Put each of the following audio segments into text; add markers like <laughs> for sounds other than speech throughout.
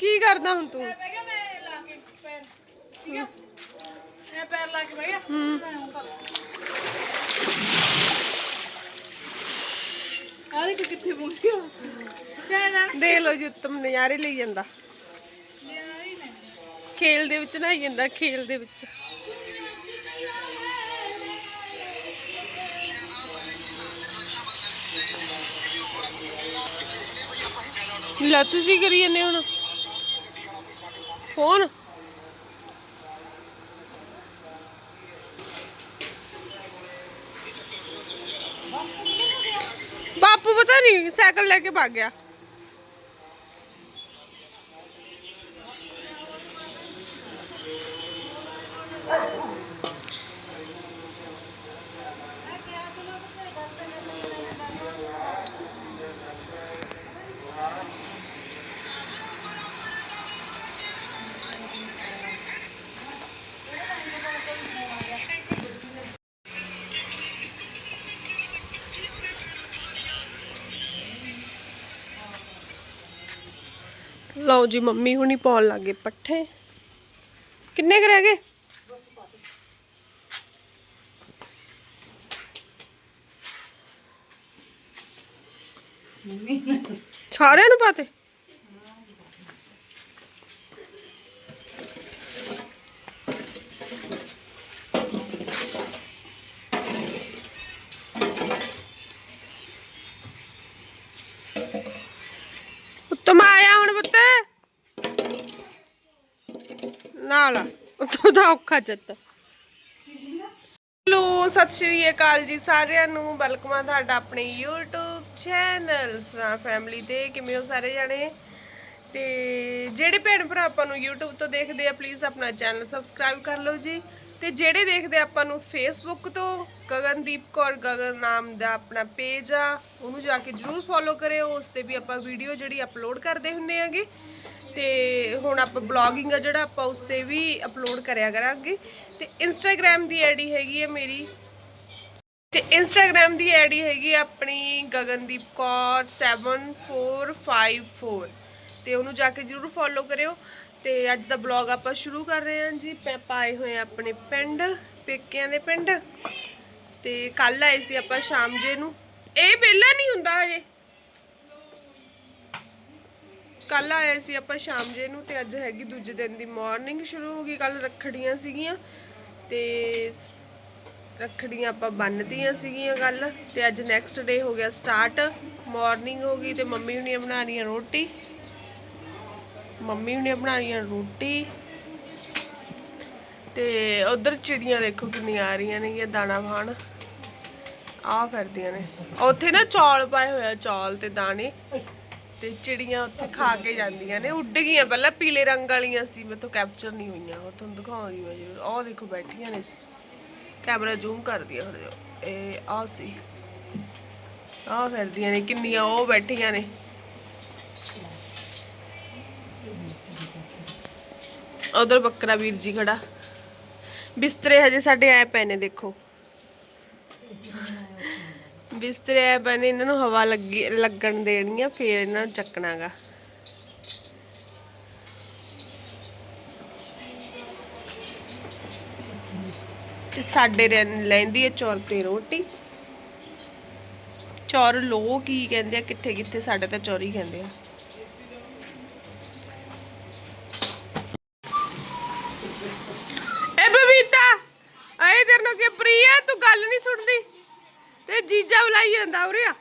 ਕੀ ਕਰਦਾ ਹੁਣ ਤੂੰ? ਮੈਂ ਲਾ ਕੇ ਪੈਰ। ਠੀਕ ਆ? ਮੈਂ ਪੈਰ ਲਾ ਕੇ ਬਹਿ ਗਿਆ। ਹੂੰ। ਆ ਦੇਖ ਕਿੱਥੇ ਪਹੁੰਚ ਗਿਆ। ਕਹਿਣਾ ਦੇਖ ਲਓ ਜੀ ਉੱਤਮ ਨਜ਼ਾਰੇ ਲਈ ਜਾਂਦਾ। ਖੇਲ ਦੇ ਵਿੱਚ ਨਹਾਈ ਜਾਂਦਾ ਖੇਲ ਦੇ ਵਿੱਚ। ਲੈ ਤੁਸੀਂ ਕਰੀ ਜਾਂਦੇ ਹੁਣ? ਫੋਨ। ਬਾਪੂ ਪਤਾ ਨਹੀਂ ਸਾਈਕਲ ਲੈ ਕੇ ਭੱਗ ਗਿਆ। ਲਓ ਜੀ ਮੰਮੀ ਹੁਣੀ ਪਾਉਣ ਲੱਗੇ ਪੱਠੇ। ਕਿੰਨੇ ਕੁ ਰਹਿ ਗਏ? ਸਾਰਿਆਂ ਨੂੰ ਪਾਤੇ ਉੱਤਮ ਆਇਆ ਹੁਣ ਪੁੱਤ ਨਾਲ ਉੱਤੋਂ ਦਾ ਔਖਾ ਚੱਤ। ਲੋ ਸਤਿ ਸ਼੍ਰੀ ਅਕਾਲ ਜੀ ਸਾਰਿਆਂ ਨੂੰ। ਵੈਲਕਮ ਆ ਤੁਹਾਡਾ ਆਪਣੇ YouTube ਚੈਨਲ ਸਰਾ ਫੈਮਿਲੀ ਤੇ। ਕਿਵੇਂ ਹੋ ਸਾਰੇ ਜਾਣੇ? ਤੇ ਜਿਹੜੇ ਭੈਣ ਭਰਾ ਆਪਾਂ ਨੂੰ YouTube ਤੋਂ ਦੇਖਦੇ ਆ ਪਲੀਜ਼ ਆਪਣਾ ਚੈਨਲ ਸਬਸਕ੍ਰਾਈਬ ਕਰ ਲਓ ਜੀ। ਤੇ ਜਿਹੜੇ ਦੇਖਦੇ ਆਪਾਂ ਨੂੰ ਫੇਸਬੁੱਕ ਤੋਂ, ਗਗਨਦੀਪ ਕੌਰ ਗਗਨ ਨਾਮ ਦਾ ਆਪਣਾ ਪੇਜ ਆ, ਉਹਨੂੰ ਜਾ ਕੇ ਜਰੂਰ ਫੋਲੋ ਕਰਿਓ। ਉਸ ਤੇ ਵੀ ਆਪਾਂ ਵੀਡੀਓ ਜਿਹੜੀ ਅਪਲੋਡ ਕਰਦੇ ਹੁੰਨੇ ਆਗੇ। ਤੇ ਹੁਣ ਆਪਾਂ ਬਲੌਗਿੰਗ ਆ ਜਿਹੜਾ ਆਪਾਂ ਉਸ ਤੇ ਵੀ ਅਪਲੋਡ ਕਰਿਆ ਕਰਾਂਗੇ। ਤੇ ਇੰਸਟਾਗ੍ਰam ਦੀ ਆਈਡੀ ਹੈਗੀ ਹੈ ਮੇਰੀ। ਤੇ ਇੰਸਟਾਗ੍ਰam ਦੀ ਆਈਡੀ ਹੈਗੀ ਆਪਣੀ ਗਗਨਦੀਪ ਕੌਰ 7454 ਤੇ ਉਹਨੂੰ ਜਾ ਕੇ ਜਰੂਰ ਫੋਲੋ ਕਰਿਓ। ਤੇ ਅੱਜ ਦਾ ਬਲੌਗ ਆਪਾਂ ਸ਼ੁਰੂ ਕਰ ਰਹੇ ਹਾਂ ਜੀ। ਪੈ ਪਾਏ ਹੋਏ ਆ ਆਪਣੇ ਪਿੰਡ, ਪੇਕਿਆਂ ਦੇ ਪਿੰਡ। ਤੇ ਕੱਲ ਆਏ ਸੀ ਆਪਾਂ ਸ਼ਾਮ ਜੇ ਨੂੰ। ਇਹ ਵਿਹਲਾ ਨਹੀਂ ਹੁੰਦਾ ਹਜੇ। ਕੱਲ ਆਏ ਸੀ ਆਪਾਂ ਸ਼ਾਮ ਜੇ ਨੂੰ ਤੇ ਅੱਜ ਹੈਗੀ ਦੂਜੇ ਦਿਨ ਦੀ ਮਾਰਨਿੰਗ ਸ਼ੁਰੂ ਹੋ ਗਈ ਕੱਲ ਰੱਖੜੀਆਂ ਸੀਗੀਆਂ ਤੇ ਰੱਖੜੀਆਂ ਆਪਾਂ ਬੰਨਤੀਆਂ ਸੀਗੀਆਂ ਕੱਲ ਤੇ ਅੱਜ ਨੈਕਸਟ ਡੇ ਹੋ ਗਿਆ ਸਟਾਰਟ ਮਾਰਨਿੰਗ ਹੋ ਗਈ ਤੇ ਮੰਮੀ ਹੁਣੀ ਬਣਾ ਰਹੀਆਂ ਰੋਟੀ। ਮੰਮੀ ਹੁਣੀ ਬਣਾ ਰਹੀਆਂ ਰੋਟੀ ਤੇ ਉਧਰ ਚਿੜੀਆਂ ਦੇਖੋ ਕਿੰਨੀਆਂ ਆ ਰਹੀਆਂ ਨੇ ਦਾਣਾ ਖਾਣ ਆ ਫਿਰਦੀਆਂ ਨੇ। ਉੱਥੇ ਨਾ ਚੌਲ ਪਾਏ ਹੋਇਆ ਚੌਲ ਤੇ ਦਾਣੇ। ਤੇ ਚਿੜੀਆਂ ਉੱਥੇ ਖਾ ਕੇ ਜਾਂਦੀਆਂ ਨੇ, ਉੱਡ ਗਈਆਂ ਪਹਿਲਾਂ ਪੀਲੇ ਰੰਗ ਵਾਲੀਆਂ ਸੀ ਮੈਥੋਂ ਕੈਪਚਰ ਨਹੀਂ ਹੋਈਆਂ, ਉਹ ਤੁਹਾਨੂੰ ਦਿਖਾਉਂਦੀ ਮੈਂ ਜਰੂਰ ਆਹ ਦੇਖੋ ਬੈਠੀਆਂ ਨੇ। ਕੈਮਰਾ ਜ਼ੂਮ ਕਰਦੀ ਆ ਹਰੇ ਇਹ ਆ ਸੀ। ਆਹ ਫਿਰਦੀਆਂ ਨੇ, ਕਿੰਨੀਆਂ ਉਹ ਬੈਠੀਆਂ ਨੇ। ਉਧਰ ਬੱਕਰਾ ਵੀਰ ਜੀ ਖੜਾ। ਬਿਸਤਰੇ ਹਜੇ ਸਾਡੇ ਆਏ ਪਏ ਨੇ, ਦੇਖੋ। ਬਿਸਤਰੇ ਆਏ ਇਹਨਾਂ ਨੂੰ ਹਵਾ ਲੱਗੀ, ਲੱਗਣ ਦੇਣੀ ਆ, ਫੇਰ ਇਹਨਾਂ ਨੂੰ ਚੱਕਣਾਗਾ। ਤੇ ਸਾਡੇ ਰਹਿ- ਲੈਂਦੀ ਹੈ ਚੌਰ ਤੇ ਰੋਟੀ। ਚੌਰ ਲੋਕ ਕੀ ਕਹਿੰਦੇ ਆ ਕਿੱਥੇ ਕਿੱਥੇ ਸਾਡੇ ਤਾਂ ਚੌਰੀ ਕਹਿੰਦੇ ਆ ਏ ਬਬੀਤਾ ਆਏ ਤੇਰੇ ਨੂੰ ਕੀ ਪ੍ਰਿਆ ਤੂੰ ਗੱਲ ਨਹੀਂ ਸੁਣਦੀ ਤੇ ਜੀਜਾ ਬੁਲਾਈ ਜਾਂਦਾ ਉਰੇ ਆ।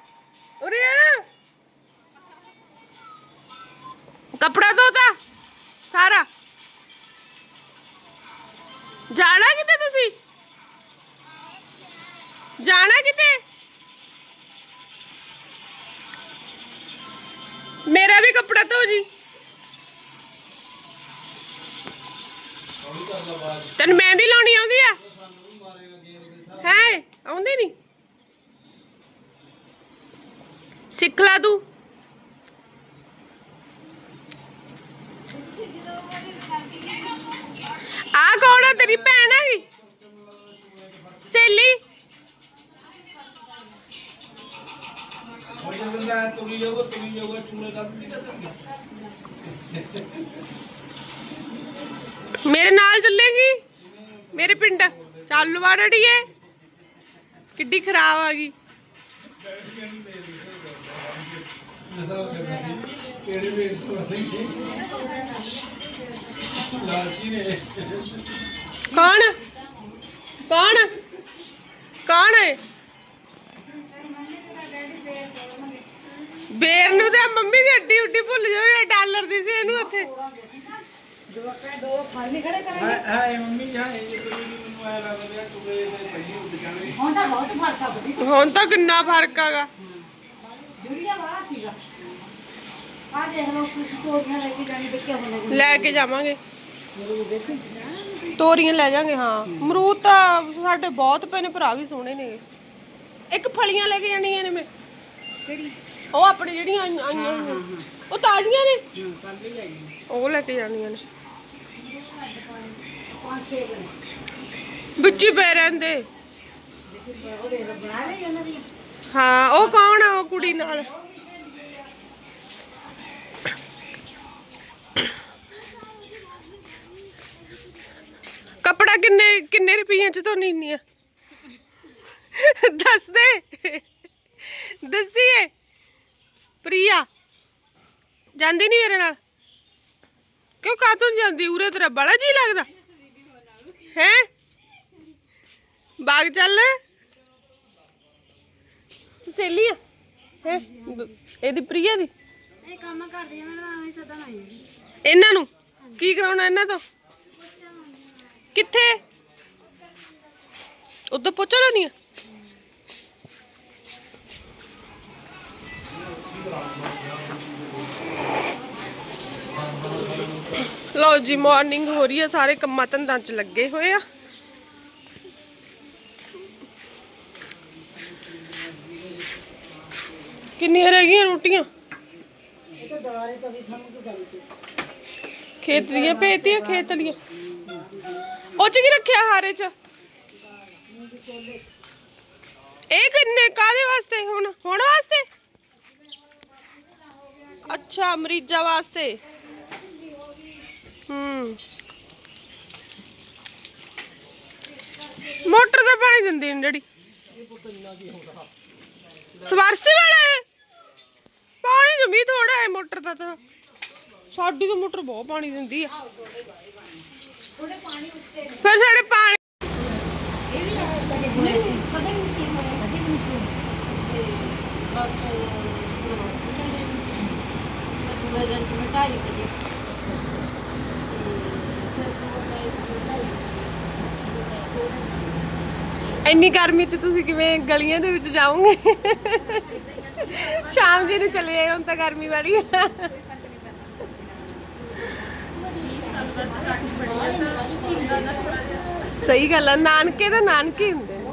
ਉਰੇ ਆ। ਕਪੜਾ ਧੋਤਾ। ਸਾਰਾ। ਜਾਣਾ ਕਿਤੇ ਤੁਸੀਂ? ਜਾਣਾ ਕਿਤੇ? ਮੇਰਾ ਵੀ ਕਪੜਾ ਧੋ ਜੀ। ਤੈਨੂੰ ਮਹਿੰਦੀ ਲਾਉਣੀ ਆਉਂਦੀ ਆ? ਹੈ? ਆਉਂਦੀ ਨਹੀਂ ਸਿੱਖ ਲੈ ਤੂੰ। ਆ ਕੌਣ ਆ? ਤੇਰੀ ਭੈਣ ਹੈਗੀ ਸੇਲੀ ਦਾ ਤੁਰੀ ਜਾਊਗਾ ਤੁਰੀ ਜਾਊਗਾ ਚੂਲੇ ਕਰ ਨਹੀਂ ਦੱਸਣਗੇ ਮੇਰੇ ਨਾਲ ਚੱਲੇਗੀ? ਮੇਰੇ ਪਿੰਡ। ਚੱਲ ਵਾੜੜੀਏ ਕਿੱਡੀ ਖਰਾਬ ਆ ਗਈ। ਕਿਹੜੇ ਵੇਖ ਤੋਂ ਲਾਲਚੀ ਨੇ ਕੌਣ? ਕੌਣ? ਕੌਣ ਹੈ? ਬੇਰ ਨੂੰ ਤੇ ਮੰਮੀ ਦੀ ਅੱਡੀ ਉੱਡੀ ਭੁੱਲ ਜਾਓ ਡਾਲਰ ਦੀ ਸੀ ਇਹਨੂੰ ਉੱਥੇ। ਹਾਂ ਹਾਂ ਮੰਮੀ ਹਾਂ ਇਹ ਕੋਈ ਮੈਨੂੰ ਆਇਆ ਲੱਗਦਾ ਚੂਲੇ ਦੇ ਪਹਿਲੀ ਉੱਡ ਜਾਣਗੇ ਹੁਣ ਤਾਂ ਬਹੁਤ ਫ਼ਰਕ ਆ ਹੁਣ ਤਾਂ ਕਿੰਨਾ ਫ਼ਰਕ ਆਗਾ ਲੈ ਕੇ ਜਾਵਾਂਗੇ। ਤੋਰੀਆਂ ਲੈ ਜਾਾਂਗੇ ਹਾਂ। ਅਮਰੂਦ ਤਾਂ ਸਾਡੇ ਬਹੁਤ ਪਏ ਨੇ ਭਰਾ ਵੀ ਸੋਹਣੇ ਨੇ। ਇੱਕ ਫਲੀਆਂ ਲੈ ਕੇ ਜਾਣੀਆਂ ਨੇ ਮੈਂ। ਕਿਹੜੀ? ਉਹ ਆਪਣੇ ਜਿਹੜੀਆਂ ਆਈਆਂ। ਉਹ ਤਾਜ਼ੀਆਂ ਨੇ। ਉਹ ਲੈ ਕੇ ਜਾਣੀਆਂ ਨੇ। ਵਿੱਚ ਹੀ ਪਏ ਰਹਿੰਦੇ। ਉਹ ਦੇਖ ਲਓ, ਬਣਾ ਲਈ ਉਹਨਾਂ ਦੀ। ਹਾਂ, ਉਹ ਕੌਣ ਆ, ਉਹ ਕੁੜੀ ਨਾਲ? ਕੱਪੜਾ ਕਿੰਨੇ ਕਿੰਨੇ ਰੁਪਈਆਂ ਚ ਧੋਣੀ ਇੰਨੀ ਆ? ਦੱਸ ਦੇ। ਦੱਸੀਏ। ਪ੍ਰਿਆ, ਜਾਂਦੀ ਨਹੀਂ ਮੇਰੇ ਨਾਲ? ਕਿਉਂ ਕਾਤੋਂ ਨੀ ਜਾਂਦੀ? ਉਰੇ ਤੇਰਾ ਬੜਾ ਜੀ ਲੱਗਦਾ। ਹੈ? ਬਾਗ ਚੱਲ। ਸਹੇਲੀ ਆ ਹੈ? ਇਹਦੀ ਪ੍ਰਿਆ ਦੀ? ਇਹ ਕੰਮ ਕਰਦੀ ਆ ਮੈਂ ਤਾਂ ਨਹੀਂ ਸਦਾ ਨਹੀਂ ਇਹਨਾਂ ਨੂੰ? ਕੀ ਕਰਾਉਣਾ ਇਹਨਾਂ ਤੋਂ? ਕਿੱਥੇ? ਉਦੋਂ ਪਹੁੰਚਾ ਲਾਨੀ ਆ। ਲਓ ਜੀ ਮਾਰਨਿੰਗ ਹੋ ਰਹੀ ਹੈ ਸਾਰੇ ਕੰਮਾਂ ਧੰਦਾਂ 'ਚ ਲੱਗੇ ਹੋਏ ਆ। ਕਿੰਨੀਆਂ ਰਹਿ ਗਈਆਂ ਰੋਟੀਆਂ? ਇਹ ਤਾਂ ਦੁਬਾਰੇ ਤੋਂ ਤੁਹਾਨੂੰ ਕੀ ਕਰੀ ਸੀ ਖੇਤ ਦੀਆਂ ਭੇਜਤੀਆਂ, ਖੇਤ ਦੀਆਂ ਉਹ ਚ ਕੀ ਰੱਖਿਆ ਹਾਰੇ ਚ? ਇਹ ਕਿੰਨੇ ਕਾਦੇ ਵਾਸਤੇ ਹੁਣ? ਹੁਣ ਵਾਸਤੇ? ਅੱਛਾ, ਮਰੀਜ਼ਾਂ ਵਾਸਤੇ। ਹੂੰ। ਮੋਟਰ ਦਾ ਪਾਣੀ ਦਿੰਦੀ ਨੀ ਜਿਹੜੀ ਸਵਾਰਸੀ ਵਾਲਾ ਹੈ ਪਾਣੀ ਜਮੀ ਥੋੜਾ ਹੈ ਮੋਟਰ ਦਾ ਤਾਂ। ਸਾਡੀ ਤਾਂ ਮੋਟਰ ਬਹੁਤ ਪਾਣੀ ਦਿੰਦੀ ਆ। ਫਿਰ ਸਾਡੇ ਪਾਣੀ ਇੰਨੀ ਗਰਮੀ ਚ ਤੁਸੀਂ ਕਿਵੇਂ ਗਲੀਆਂ ਦੇ ਵਿੱਚ ਜਾਓਗੇ? ਸ਼ਾਮ ਜੀ ਨੂੰ ਚਲੇ ਆਏ ਹੁਣ ਤਾਂ ਗਰਮੀ ਵਾਲੀ ਸਹੀ ਗੱਲ ਆ ਨਾਨਕੇ ਤਾਂ ਨਾਨਕੇ ਹੀ ਹੁੰਦੇ ਨੇ।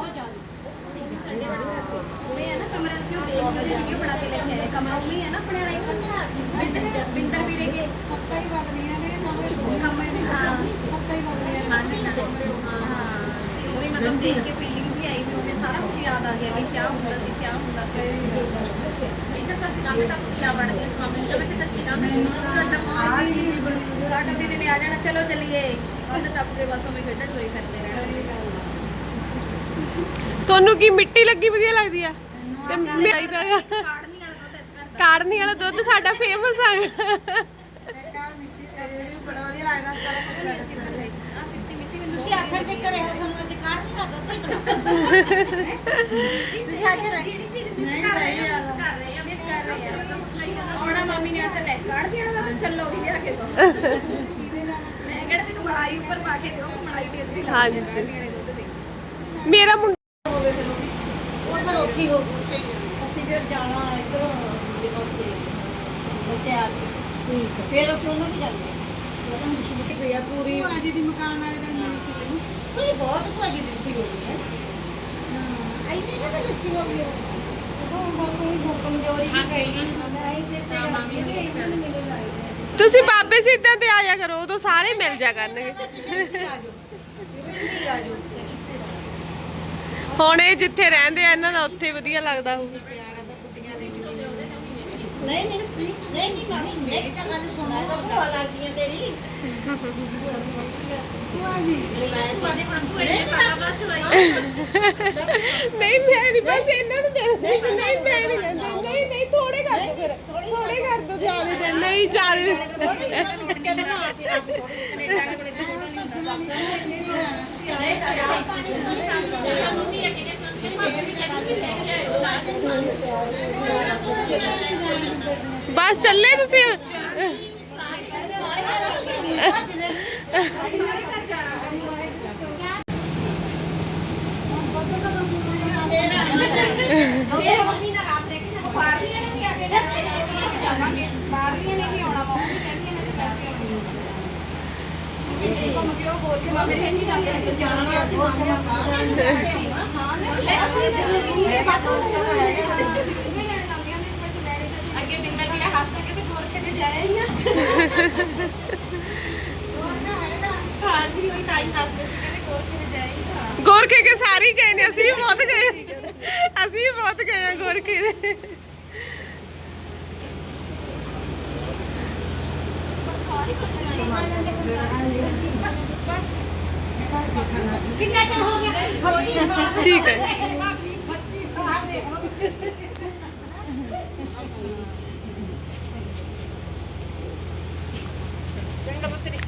ਮੈਂ ਹੈ ਨਾ ਕਮਰਾ ਚ ਦੇਖ ਕੇ ਵੀਡੀਓ ਬਣਾ ਕੇ ਲੈ ਕੇ ਆਏ। ਕਮਰਾ ਉਵੇਂ ਹੀ ਹੈ ਨਾ ਆਪਣੇ ਵਾਲਾ ਇੱਕ। ਬਿੰਦਰ ਬਿੰਦਰ ਵੀ ਲੈ ਕੇ ਸੱਤਾਂ ਹੀ ਬਦਲੀਆਂ ਨੇ ਹਾਂ। ਕੇ ਆਈ ਵੀ ਉਵੇਂ ਸਾਰਾ ਕੁਝ ਯਾਦ ਆ ਗਿਆ ਵੀ ਕੀ ਹੁੰਦਾ ਸੀ ਕੀ ਹੁੰਦਾ ਸੀ। ਇਹਨਾਂ ਤਾਂ ਅਸੀਂ ਕਾਫੀ ਤੱਕ ਕਿਲਾ ਬਣ ਗਏ? ਮਾਮੇ ਤਾਂ ਮੈਂ ਕੱਚੀ ਨਾ ਮੈਨੂੰ ਸਾਡਾ ਦੀਦੀ ਨੇ ਆ ਜਾਣਾ ਚਲੋ ਚੱਲੀਏ। ਉਹਦੇ ਟੱਪ ਕੇ ਬਸ ਉਵੇਂ ਖੇਡਣ ਤੁਰੇ ਫਿਰਦੇ ਰਹਿਣਾ ਤੁਹਾਨੂੰ ਕੀ ਮਿੱਟੀ ਲੱਗੀ ਵਧੀਆ ਲੱਗਦੀ ਆ? ਤੇ ਮੇਰੀ ਤਾਂ ਕਾੜ ਨਹੀਂ ਵਾਲਾ ਦੁੱਧ ਇਸ ਕਰਕੇ ਕਾੜਨੀ ਵਾਲਾ ਦੁੱਧ ਸਾਡਾ ਫੇਮਸ ਆ। ਬੜਾ ਵਧੀਆ ਲੱਗਦਾ ਸਾਰਾ ਕੁਝ ਆ। ਮਿੱਟੀ ਮਿੱਟੀ ਮੈਨੂੰ ਤੁਸੀਂ ਆਖਰ ਤੇ ਕਰੇ ਹੋ ਤੁਹਾਨੂੰ ਆ ਆ ਆ ਆਉਣਾ ਮੰਮੀ ਨੇ ਅੱਜ ਲੈ ਕਾੜ ਚੱਲੋ ਵੀ ਲਿਆ ਕੇ ਦੋ ਮੈਂ ਕਿਹੜਾ ਮੈਨੂੰ ਮਲਾਈ ਉੱਪਰ ਪਾ ਕੇ ਦਿਓ ਮਲਾਈ ਟੇਸਟੀ ਲੱਗਦੀ ਹਾਂਜੀ। ਹੈ ਦੁੱਧ ਦੀ ਮੇਰਾ ਮੁੰਡਾ ਉਹ ਤਾਂ ਰੋਟੀ ਹੋ ਗਈ ਅਸੀਂ ਫਿਰ ਜਾਣਾ ਇਧਰੋਂ ਦੇ ਪਾਸੇ ਤਿਆਰ ਠੀਕ ਫਿਰ ਅਸੀਂ ਉਹਨਾਂ ਵੀ ਜਾਂਦੇ ਉਹ ਤਾਂ ਮੁਸ਼ਕਿਲ ਹੀ ਪਿਆ ਪੂਰੀ। ਅੱਜ ਦੀ ਮਕਾਨ ਵਾਲੇ ਦਾ ਮਿਲੀ ਸੀ ਮੈਨੂੰ ਕੋਈ ਬਹੁਤ ਭਾਜੀ ਦਿੱਤੀ ਹੋ। ਗਈ ਹੈ ਹਾਂ ਐਨੇ ਤਾਂ ਦਿੱਤੀ ਹੋ? ਗਈ ਉਹ ਬਸ ਉਹ ਬਹੁਤ ਕਮਜ਼ੋਰੀ ਹਾਂ ਗਈ ਮੈਂ ਇਹ ਤੇ ਤੇ ਮਾਮੀ ਨੇ ਮਿਲੇ ਲਾਈ ਤੁਸੀਂ ਬਾਬੇ ਸਿੱਧਾਂ ਤੇ ਆ ਜਾ ਕਰੋ ਉਦੋਂ ਸਾਰੇ ਮਿਲ ਜਾ ਕਰਨਗੇ। ਹੁਣ ਇਹ ਜਿੱਥੇ ਰਹਿੰਦੇ ਆ ਇਹਨਾਂ ਦਾ ਉੱਥੇ ਵਧੀਆ ਲੱਗਦਾ ਹੋਊ। ਨਹੀਂ ਨਹੀਂ ਨਹੀਂ ਨਹੀਂ ਮੇਰੀ ਤਾਂ ਗੱਲ ਨਹੀਂ ਮੈਂ ਨਹੀਂ ਬਸ ਇਹਨਾਂ ਨੂੰ ਦੇ ਦੇ ਨਹੀਂ ਮੈਂ ਨਹੀਂ ਲੈਂਦੀ। ਨਹੀਂ ਨਹੀਂ ਥੋੜੇ ਕਰ ਦੋ ਫਿਰ। ਥੋੜੇ ਕਰ ਦੋ ਜ਼ਿਆਦਾ ਦੇ ਨਹੀਂ ਜ਼ਿਆਦਾ ਬਸ ਚੱਲੇ ਤੁਸੀਂ? <laughs> ਜਾਣਾ ਅਸੀਂ ਮਾਮੇ ਹਾਂ ਲੈ ਅਸੀਂ ਇਹ ਬਾਤ ਹੋ ਅੱਗੇ ਬਿੰਦਰ ਵੀਰਾ ਹੱਸ ਕੇ ਤੇ ਗੋਰ ਕੇ ਜਾਇਆ ਹੀ ਆ ਹਾਂ ਜੀ ਉਹ ਟਾਈਮ ਹੱਸਦੇ ਸੀ ਕਹਿੰਦੇ ਗੋਰ ਕੇ ਜਾਇਆ ਗੋਰਖੇ ਕੇ ਸਾਰੇ ਹੀ ਗਏ ਨੇ ਅਸੀਂ ਵੀ ਬਹੁਤ ਗਏ ਅਸੀਂ ਵੀ ਬਹੁਤ ਗਏ ਆ ਗੋਰਖੇ ਦੇ ਕਿੰਨਾ ਚਿਰ ਹੋ ਗਿਆ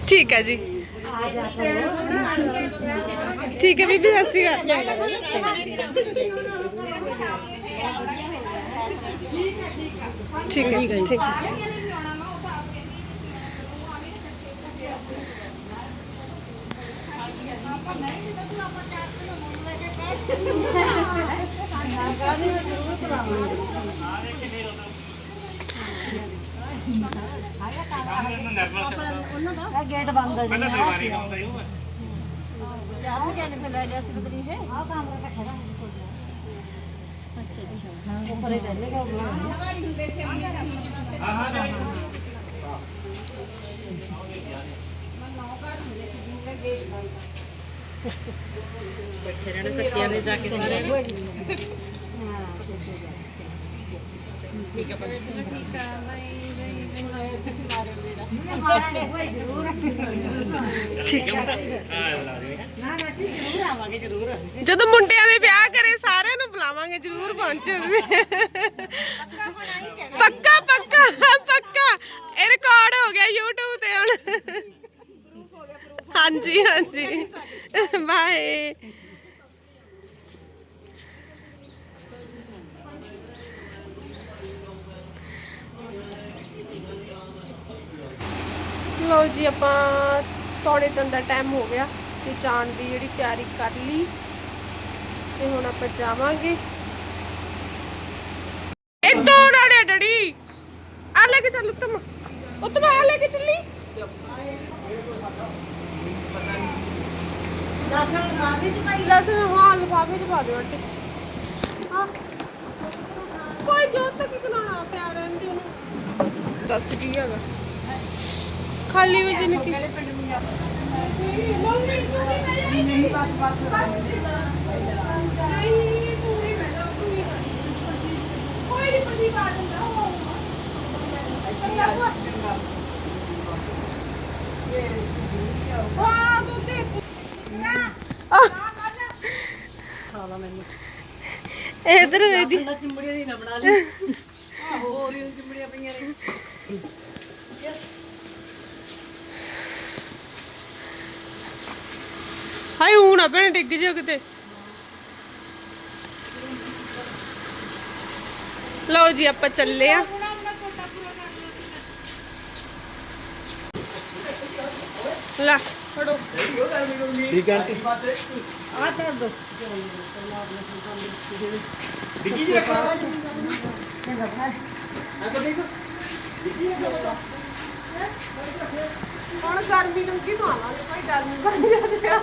ਠੀਕ ਹੈ ਜੀ। ਠੀਕ ਹੈ ਬੀਬੀ ਸਤਿ ਸ਼੍ਰੀ ਅਕਾਲ। ਠੀਕ ਹੈ ਠੀਕ ਹੈ। ਗੇਟ ਬੰਦ ਹੈ ਜੀ ਜਾਓ ਕਿਹਨੇ ਫਿਰ ਲੈ ਗਿਆ ਸੀ ਬਦਰੀ ਹੈ ਆ ਕੰਮ ਤਾਂ ਖੜਾ ਅੱਛਾ ਅੱਛਾ ਉੱਪਰ ਹੀ ਚੱਲੇਗਾ ਉਹ ਬੈਠੇ ਰਹਿਣ, ਕੱਟਿਆਂ ਦੇ ਜਾ ਕੇ ਸਾਰੇ। ਠੀਕ ਠੀਕ ਹੈ ਨਾ ਨਾ ਜੀ ਜ਼ਰੂਰ ਆਵਾਂਗੇ ਜ਼ਰੂਰ। ਜਦੋਂ ਮੁੰਡਿਆਂ ਦੇ ਵਿਆਹ ਕਰੇ ਸਾਰਿਆਂ ਨੂੰ ਬੁਲਾਵਾਂਗੇ ਜਰੂਰ ਪਹੁੰਚੋ। ਪੱਕਾ ਪੱਕਾ ਪੱਕਾ। ਇਹ ਰਿਕਾਰਡ ਹੋ ਗਿਆ YouTube ਤੇ ਹੁਣ। ਹਾਂਜੀ ਹਾਂਜੀ। ਬਾਏ ਲਓ ਜੀ ਆਪਾਂ ਪੌਣੇ ਤਿੰਨ ਦਾ ਟਾਈਮ ਹੋ ਗਿਆ ਤੇ ਜਾਣ ਦੀ ਜਿਹੜੀ ਤਿਆਰੀ ਕਰ ਲਈ ਤੇ ਹੁਣ ਆਪਾਂ ਜਾਵਾਂਗੇ। ਇਹ ਦੋ ਨਾਲੇ ਡੜੀ ਆ ਲੈ ਕੇ ਚੱਲ ਉਤਮ। ਉਤਮ ਆ ਲੈ ਕੇ ਚੱਲੀ। ਦਸਣ ਮਾਫੀ ਚ ਭਾਈ ਦੱਸ ਹਾਂ ਲਿਫਾਫੇ ਚ ਪਾ ਦਿਓ ਆਟੇ। ਹਾਂ। ਕੋਈ ਜੋਤ ਤੱਕ ਬਣਾਉਣਾ ਪਿਆ ਰਹਿੰਦੇ ਉਹਨੂੰ ਦੱਸ ਕੀ ਹੈਗਾ? ਖਾਲੀ ਨਹੀਂ ਬਸ ਬਸ ਨਹੀਂ ਕੋਈ ਪਤੀ ਬਾਤ ਹੁੰਦਾ ਚੰਗਾ ਹਾਂ ਖਾਵਾ ਮੈਨੂੰ ਇਧਰ ਵੇਦੀ ਚਿੰਬੜੀਆਂ ਦੀ ਨਾ ਬਣਾ ਲਈ। ਆਹੋ ਹੋਰ ਹੀ ਚਿੰਬੜੀਆਂ ਪਈਆਂ ਨੇ। ਹਾਏ ਹੁਣ ਨਾ ਭੈਣੇ ਡਿੱਗ ਜਿਓ ਕਿਤੇ। ਲਓ ਜੀ ਆਪਾਂ ਚੱਲੇ ਆ। ਲੈ ਫੜੋ। ਠੀਕ ਹੈ। ਆ ਕਰ ਦੋ। ਡਿੱਗੀ ਜੀ ਰੱਖਣਾ। ਹੁਣ ਗਰਮੀ ਨੂੰ ਕੀ ਖਾਵਾਂਗੇ ਭਾਈ? ਗਰਮੀ ਬਣ ਜਾਂਦੀ ਆ।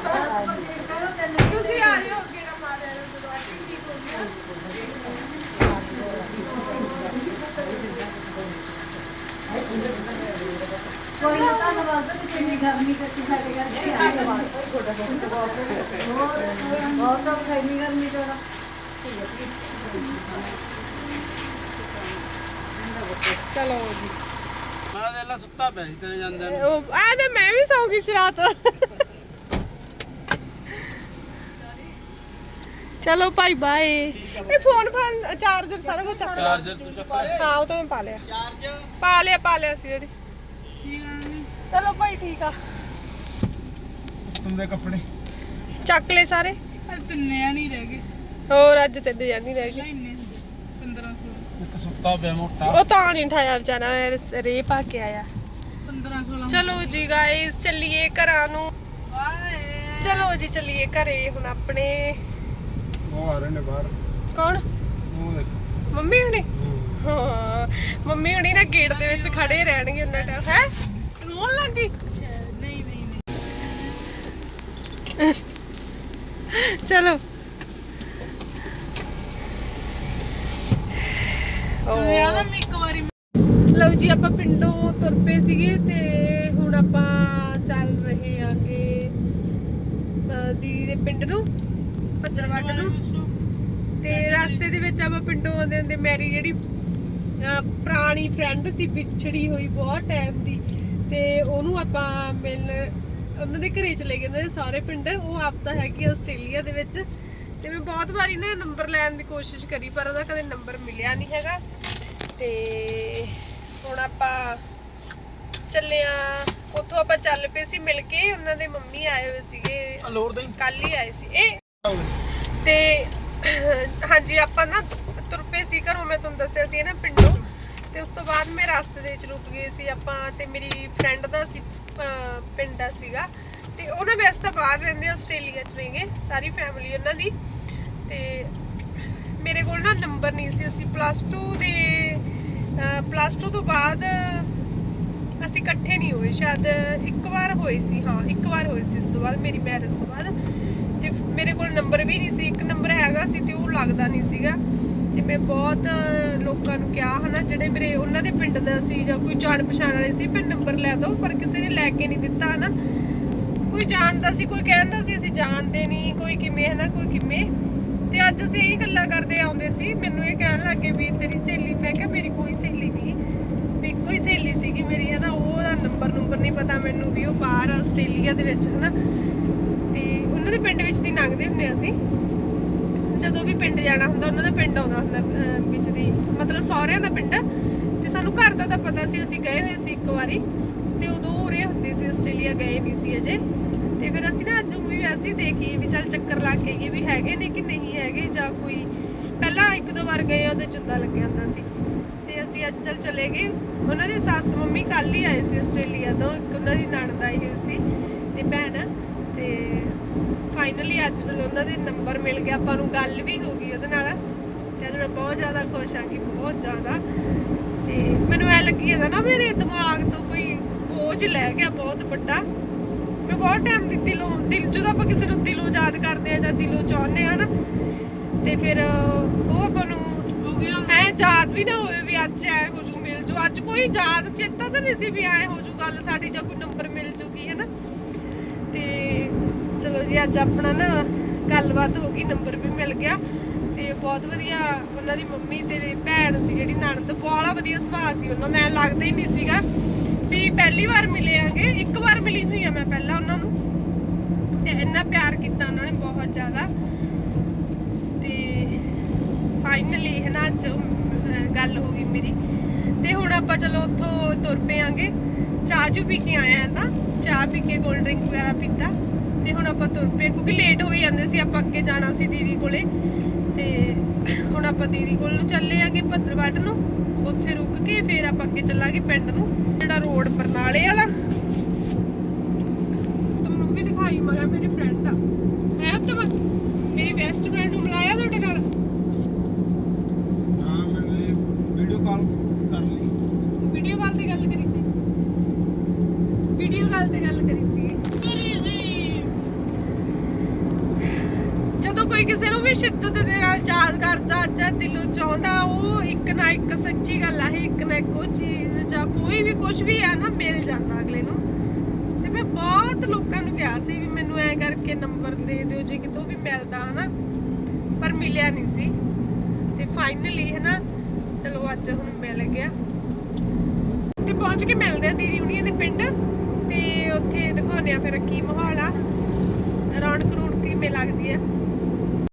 ਤੁਸੀਂ ਆ ਜਿਓ ਅੱਗੇ ਨਾ ਮਾਰਿਆ ਜਦੋਂ ਆਟੇ ਠੀਕ ਹੋ ਗਿਆ ਕੋਈ ਨਾ ਬਾਅਦ ਵਿੱਚ ਇੰਨੀ ਗਰਮੀ ਕਰਕੇ ਸਾਡੇ ਘਰ ਦੇ ਆਏ ਬਹੁਤ ਤਾਂ ਇੰਨੀ ਗਰਮੀ ਤੋਂ ਚਲੋ ਜੀ। ਮੈਂ ਤਾਂ ਇਹਲਾ ਸੁੱਤਾ ਪਿਆ ਸੀ ਤੇਰੇ ਜਾਂਦੇ ਨੂੰ। ਉਹ ਆ ਤੇ ਮੈਂ ਵੀ ਸੌ ਗਈ ਸੀ ਰਾਤ। ਚਲੋ ਭਾਈ ਬਾਏ ਇਹ ਫੋਨ ਫਾਨ ਚਾਰਜਰ ਸਾਰਾ ਕੁਝ ਚੱਕ ਲਿਆ। ਚਾਰਜਰ ਤੂੰ ਚੱਕ ਲੈ ਹਾਂ ਉਹ ਤਾਂ ਮੈਂ ਪਾ ਲਿਆ। ਚਾਰਜ ਪਾ ਲਿਆ ਪਾ ਲਿਆ ਸੀ ਜਿਹੜੀ। ਚਲੋ ਭਾਈ ਠੀਕ ਆ। ਤੁੰਦੇ ਕੱਪੜੇ। ਚੱਕ ਲੈ ਸਾਰੇ। ਤਿੰਨੇ ਨਹੀਂ ਰਹਿ ਗਏ। ਹੋਰ ਅੱਜ ਤੇ ਡਿਜ਼ਾਈਨ ਨਹੀਂ ਰਹਿ ਗਈ ਇੰਨੇ 1500 ਇੱਕ ਸੁੱਤਾ ਪਿਆ ਮੋਟਾ। ਉਹ ਤਾਂ ਨਹੀਂ ਠਾਇਆ ਵਿਚਾਰਾ ਰੇ ਪਾ ਕੇ ਆਇਆ। 1500 ਚਲੋ ਜੀ ਗਾਇਸ ਚੱਲੀਏ ਘਰਾਂ ਨੂੰ। ਬਾਏ। ਚਲੋ ਜੀ ਚੱਲੀਏ ਘਰੇ ਹੁਣ ਆਪਣੇ। ਉਹ ਆ ਰਹੇ ਨੇ ਬਾਹਰ। ਕੌਣ? ਉਹ ਦੇਖ। ਮੰਮੀ ਹੁਣੀ? ਹਾਂ। ਮੰਮੀ ਹੁਣੀ ਨਾ ਗੇਟ ਦੇ ਵਿੱਚ ਖੜੇ ਰਹਿਣਗੇ ਉਹਨਾਂ ਟਾਈਮ ਹੈ? ਰੋਣ ਲੱਗੀ ਨਹੀਂ ਨਹੀਂ ਨਹੀਂ। ਚਲੋ। ਯਾਰ ਮੈਂ ਇੱਕ ਵਾਰੀ ਲਓ ਜੀ ਆਪਾਂ ਪਿੰਡੋਂ ਤੁਰ ਪਏ ਸੀਗੇ ਤੇ ਹੁਣ ਆਪਾਂ ਚੱਲ ਰਹੇ ਆਂਗੇ ਅਹ ਦੀਦੀ ਦੇ ਪਿੰਡ ਨੂੰ ਭੱਦਰਵਾਟ ਨੂੰ। ਤੇ ਰਸਤੇ ਦੇ ਵਿੱਚ ਆਪਾਂ ਪਿੰਡੋਂ ਆਉਂਦੇ ਹੁੰਦੇ ਮੇਰੀ ਜਿਹੜੀ ਪੁਰਾਣੀ ਫਰੈਂਡ ਸੀ ਵਿਛੜੀ ਹੋਈ ਬਹੁਤ ਟਾਈਮ ਦੀ ਤੇ ਉਹਨੂੰ ਆਪਾਂ ਮਿਲਣ ਉਹਨਾਂ ਦੇ ਘਰੇ ਚਲੇ ਗਏ ਦੇ ਸਾਰੇ ਪਿੰਡ ਉਹ ਆਪ ਤਾਂ ਹੈਗੀ ਆਸਟ੍ਰੇਲੀਆ ਦੇ ਵਿੱਚ। ਤੇ ਮੈਂ ਬਹੁਤ ਵਾਰੀ ਨਾ ਨੰਬਰ ਲੈਣ ਦੀ ਕੋਸ਼ਿਸ਼ ਕਰੀ ਪਰ ਉਹਦਾ ਕਦੇ ਨੰਬਰ ਮਿਲਿਆ ਨਹੀਂ ਹੈਗਾ। ਤੇ ਹੁਣ ਆਪਾਂ ਚੱਲੇ ਆ। ਉੱਥੋਂ ਆਪਾਂ ਚੱਲ ਪਏ ਸੀ ਮਿਲ ਕੇ ਉਹਨਾਂ ਦੇ ਮੰਮੀ ਆਏ ਹੋਏ ਸੀਗੇ। ਦੇ ਕੱਲ ਹੀ। ਆਏ ਸੀ। ਇਹ ਤੇ ਹਾਂਜੀ ਆਪਾਂ ਨਾ ਤੁਰ ਪਏ ਸੀ ਘਰੋਂ ਮੈਂ ਤੁਹਾਨੂੰ ਦੱਸਿਆ ਸੀ ਨਾ ਪਿੰਡੋਂ। ਤੇ ਉਸ ਤੋਂ ਬਾਅਦ ਮੈਂ ਰਸਤੇ ਦੇ ਵਿੱਚ ਰੁਕ ਗਏ ਸੀ ਆਪਾਂ ਤੇ ਮੇਰੀ ਫਰੈਂਡ ਦਾ ਸੀ ਪਿੰਡ ਦਾ ਸੀਗਾ। ਤੇ ਉਹਨਾਂ ਵੈਸੇ ਤਾਂ ਬਾਹਰ ਰਹਿੰਦੇ ਆਸਟ੍ਰੇਲੀਆ ਚ ਨੇਗੇ ਸਾਰੀ ਫੈਮਿਲੀ ਉਹਨਾਂ ਦੀ। ਤੇ ਮੇਰੇ ਕੋਲ ਨਾ ਨੰਬਰ ਨਹੀਂ ਸੀ, ਅਸੀਂ ਪਲੱਸ 2 ਦੇ ਪਲੱਸ 2 ਤੋਂ ਬਾਅਦ ਅਸੀਂ ਇਕੱਠੇ ਨਹੀਂ ਹੋਏ, ਸ਼ਾਇਦ ਇੱਕ ਵਾਰ ਹੋਏ ਸੀ, ਹਾਂ, ਇੱਕ ਵਾਰ ਹੋਏ ਸੀ ਇਸ ਤੋਂ ਬਾਅਦ, ਮੇਰੀ ਮੈਰਿਜ ਤੋਂ ਬਾਅਦ। ਤੇ ਮੇਰੇ ਕੋਲ ਨੰਬਰ ਵੀ ਨਹੀਂ ਸੀ, ਇੱਕ ਨੰਬਰ ਹੈਗਾ ਸੀ ਤੇ ਉਹ ਲੱਗਦਾ ਨਹੀਂ ਸੀਗਾ। ਤੇ ਮੈਂ ਬਹੁਤ ਲੋਕਾਂ ਨੂੰ ਕਿਹਾ ਹਨਾ, ਜਿਹੜੇ ਮੇਰੇ ਉਹਨਾਂ ਦੇ ਪਿੰਡ ਦਾ ਸੀ ਜਾਂ ਕੋਈ ਜਾਣ ਪਛਾਣ ਵਾਲੇ ਸੀ ਮੈਂ ਨੰਬਰ ਲੈ ਦਿਓ, ਪਰ ਕਿਸੇ ਨੇ ਲੈ ਕੇ ਨਹੀਂ ਦਿੱਤਾ ਹਨਾ। ਕੋਈ ਜਾਣਦਾ ਸੀ, ਕੋਈ ਕਹਿੰਦਾ ਸੀ, ਅਸੀਂ ਜਾਣਦੇ ਨਹੀਂ, ਕੋਈ ਕਿਵੇਂ, ਹਨਾ, ਕੋਈ ਕਿਵੇਂ। ਤੇ ਅੱਜ ਅਸੀਂ ਇਹ ਗੱਲਾਂ ਕਰਦੇ ਆਉਂਦੇ ਸੀ, ਮੈਨੂੰ ਇਹ ਕਹਿਣ ਲੱਗੇ ਵੀ ਤੇਰੀ ਸਹੇਲੀ, ਮੈਂ ਕਿਹਾ ਮੇਰੀ ਕੋਈ ਸਹੇਲੀ ਨਹੀਂ, ਵੀ ਕੋਈ ਸਹੇਲੀ ਸੀਗੀ ਮੇਰੀ, ਹਨਾ ਉਹਦਾ ਨੰਬਰ ਨੰਬਰ ਨਹੀਂ ਪਤਾ ਮੈਨੂੰ ਵੀ, ਉਹ ਬਾਹਰ ਆਸਟ੍ਰੇਲੀਆ ਦੇ ਵਿੱਚ, ਹਨਾ। ਤੇ ਉਹਨਾਂ ਦੇ ਪਿੰਡ ਵਿੱਚ ਦੀ ਲੰਘਦੇ ਹੁੰਦੇ ਅਸੀਂ। ਜਦੋਂ ਵੀ ਪਿੰਡ ਜਾਣਾ ਹੁੰਦਾ, ਉਹਨਾਂ ਦਾ ਪਿੰਡ ਆਉਂਦਾ ਹੁੰਦਾ ਵਿੱਚ ਦੀ, ਮਤਲਬ ਸਹੁਰਿਆਂ ਦਾ ਪਿੰਡ। ਤੇ ਸਾਨੂੰ ਘਰ ਦਾ ਤਾਂ ਪਤਾ ਸੀ, ਅਸੀਂ ਗਏ ਹੋਏ ਸੀ ਇੱਕ ਵਾਰੀ। ਤੇ ਉਦੋਂ ਉਰੇ ਹੁੰਦੇ ਸੀ, ਆਸਟ੍ਰੇਲੀਆ ਗਏ ਨਹੀਂ ਸੀ ਅਜੇ। ਤੇ ਫਿਰ ਅਸੀਂ ਨਾ ਅੱਜ ਵੀ ਵੈਸੇ ਹੀ ਦੇਖੀਏ ਵੀ ਚੱਲ ਚੱਕਰ ਲਾ ਕੇ ਆਈਏ ਵੀ ਹੈਗੇ ਨੇ ਕਿ ਨਹੀਂ ਹੈਗੇ ਜਾਂ ਕੋਈ ਪਹਿਲਾਂ ਇੱਕ ਦੋ ਵਾਰ ਗਏ ਉਹਦੇ ਚੰਦਾ ਲੱਗਿਆ ਹੁੰਦਾ ਸੀ। ਤੇ ਅਸੀਂ ਅੱਜ ਚੱਲ ਚਲੇ ਗਏ। ਉਹਨਾਂ ਦੇ ਸੱਸ ਮੰਮੀ ਕੱਲ ਹੀ ਆਏ ਸੀ ਆਸਟ੍ਰੇਲੀਆ ਤੋਂ, ਇੱਕ ਉਹਨਾਂ ਦੀ ਨਣਦ ਆਈ ਹੋਈ ਸੀ ਤੇ ਭੈਣ। ਤੇ ਫਾਈਨਲੀ ਅੱਜ ਚਲ ਉਹਨਾਂ ਦੇ ਨੰਬਰ ਮਿਲ ਗਿਆ, ਆਪਾਂ ਨੂੰ ਗੱਲ ਵੀ ਹੋ ਗਈ ਉਹਦੇ ਨਾਲ। ਤੇ ਅੱਜ ਮੈਂ ਬਹੁਤ ਜ਼ਿਆਦਾ ਖੁਸ਼ ਹਾਂ ਕਿ ਬਹੁਤ ਜ਼ਿਆਦਾ। ਤੇ ਮੈਨੂੰ ਐ ਲੱਗੀ ਜਾਂਦਾ ਨਾ ਮੇਰੇ ਦਿਮਾਗ ਤੋਂ ਕੋਈ ਬੋਝ ਲੈ ਗਿਆ ਬਹੁਤ ਵੱਡਾ। ਮੈਂ ਬਹੁਤ ਟਾਈਮ ਦੀ ਦਿਲੋਂ ਦਿਲ ਜਦੋਂ ਆਪਾਂ ਕਿਸੇ ਨੂੰ ਦਿਲੋਂ ਯਾਦ ਕਰਦੇ ਆ ਜਾਂ ਦਿਲੋਂ ਚਾਹੁੰਦੇ ਆ ਨਾ ਤੇ ਫਿਰ ਉਹ ਆਪਾਂ ਨੂੰ ਐ ਯਾਦ ਵੀ ਨਾ ਹੋਵੇ ਵੀ ਅੱਜ ਐ ਹੋ ਜੂ ਮਿਲ ਜੂ। ਅੱਜ ਕੋਈ ਯਾਦ ਚੇਤਾ ਤਾਂ ਨਹੀਂ ਸੀ ਵੀ ਐ ਹੋ ਜੂ ਗੱਲ ਸਾਡੀ ਜਾਂ ਕੋਈ ਨੰਬਰ ਮਿਲ ਜੂਗੀ ਹੈ ਨਾ ਤੇ ਚਲੋ ਜੀ ਅੱਜ ਆਪਣਾ ਨਾ ਗੱਲਬਾਤ ਹੋ ਗਈ ਨੰਬਰ ਵੀ ਮਿਲ ਗਿਆ। ਤੇ ਬਹੁਤ ਵਧੀਆ ਉਹਨਾਂ ਦੀ ਮੰਮੀ ਤੇ ਭੈਣ ਸੀ ਜਿਹੜੀ ਨਣਦ ਬਹੁਤ ਵਧੀਆ ਸੁਭਾਅ ਸੀ ਉਹਨਾਂ ਐਂ ਲੱਗਦਾ ਹੀ ਨਹੀਂ ਸੀਗਾ ਵੀ ਪਹਿਲੀ ਵਾਰ ਮਿਲੇ ਆਂਗੇ ਇੱਕ ਵਾਰ ਮਿਲੀ ਹੋਈ ਆ ਮੈਂ ਪਹਿਲਾਂ ਉਹਨਾਂ ਨੂੰ। ਤੇ ਇੰਨਾ ਪਿਆਰ ਕੀਤਾ ਉਹਨਾਂ ਨੇ ਬਹੁਤ ਜ਼ਿਆਦਾ। ਤੇ ਫਾਈਨਲੀ ਹੈ ਨਾ ਅੱਜ ਗੱਲ ਹੋ ਗਈ ਮੇਰੀ। ਤੇ ਹੁਣ ਆਪਾਂ ਚਲੋ ਉੱਥੋਂ ਤੁਰ ਪਏਾਂਗੇ ਚਾਹ ਚੂ ਪੀ ਕੇ ਆਏ ਤਾਂ, ਚਾਹ ਪੀ ਕੇ ਕੋਲਡ ਡਰਿੰਕ ਵਗੈਰਾ ਪੀਤਾ। ਤੇ ਹੁਣ ਆਪਾਂ ਤੁਰ ਪਏ, ਕਿਉਂਕਿ ਲੇਟ ਹੋਈ ਜਾਂਦੇ ਸੀ, ਆਪਾਂ ਅੱਗੇ ਜਾਣਾ ਸੀ ਦੀਦੀ ਕੋਲੇ। ਤੇ ਹੁਣ ਆਪਾਂ ਦੀਦੀ ਕੋਲ ਨੂੰ ਚੱਲੇ ਆਂਗੇ ਭੱਦਰਵਾਟ ਨੂੰ। ਉੱਥੇ ਰੁਕ ਕੇ ਫਿਰ ਆਪਾਂ ਅੱਗੇ ਚੱਲਾਂਗੇ ਪਿੰਡ ਨੂੰ। ਜਿਹੜਾ ਰੋਡ ਬਰਨਾਲੇ ਵਾਲਾ। ਤੁਹਾਨੂੰ ਵੀ ਦਿਖਾਈ ਮਗਾ ਮੇਰੀ ਫਰੈਂਡ ਆ ਹੈ ਉੱਤੇ ਮੇਰੀ ਬੈਸਟ ਫਰੈਂਡ ਨੂੰ ਮਿਲਾਇਆ ਤੁਹਾਡੇ ਨਾਲ? ਹਾਂ ਮੈਂ ਵੀਡੀਓ ਕਾਲ ਕਰ ਲਈ। ਵੀਡੀਓ ਕਾਲ ਤੇ ਗੱਲ ਕਰੀ ਸੀ। ਵੀਡੀਓ ਕਾਲ ਤੇ ਗੱਲ ਕਰੀ ਸੀ ਜਦੋਂ ਕੋਈ ਕਿਸੇ ਨੂੰ ਵੀ ਸ਼ਿੱਦਤ ਦੇ ਨਾਲ ਯਾਦ ਕਰਦਾ ਜਾਂ ਦਿਲੋਂ ਚਾਹੁੰਦਾ, ਉਹ ਇੱਕ ਨਾ ਇੱਕ ਸੱਚੀ ਗੱਲ ਆ, ਇੱਕ ਨਾ ਇੱਕੋ ਚੀਜ਼ ਜਾਂ ਕੋਈ ਵੀ ਕੁਝ ਵੀ ਆ ਨਾ, ਮਿਲ ਜਾਂਦਾ ਅਗਲੇ ਨੂੰ। ਤੇ ਮੈਂ ਬਹੁਤ ਲੋਕਾਂ ਨੂੰ ਕਿਹਾ ਸੀ ਵੀ ਮੈਨੂੰ ਐ ਕਰਕੇ ਨੰਬਰ ਦੇ ਦਿਓ, ਜੇ ਕਿਤੋਂ ਵੀ ਮਿਲਦਾ ਹਨਾ, ਪਰ ਮਿਲਿਆ ਨਹੀਂ ਸੀ। ਤੇ ਫਾਈਨਲੀ ਹਨਾ, ਚਲੋ ਅੱਜ ਹੁਣ ਮਿਲ ਗਿਆ। ਪਹੁੰਚ ਕੇ ਮਿਲਦੇ ਆ ਦੀਦੀ ਹੁਣੀਆਂ ਦੇ ਪਿੰਡ, ਤੇ ਉੱਥੇ ਦਿਖਾਉਂਦੇ ਆ ਫਿਰ ਕੀ ਮਾਹੌਲ ਆ। ਰੌਣਕ ਰੌਣਕ ਕਿਵੇਂ ਲੱਗਦੀ ਆ।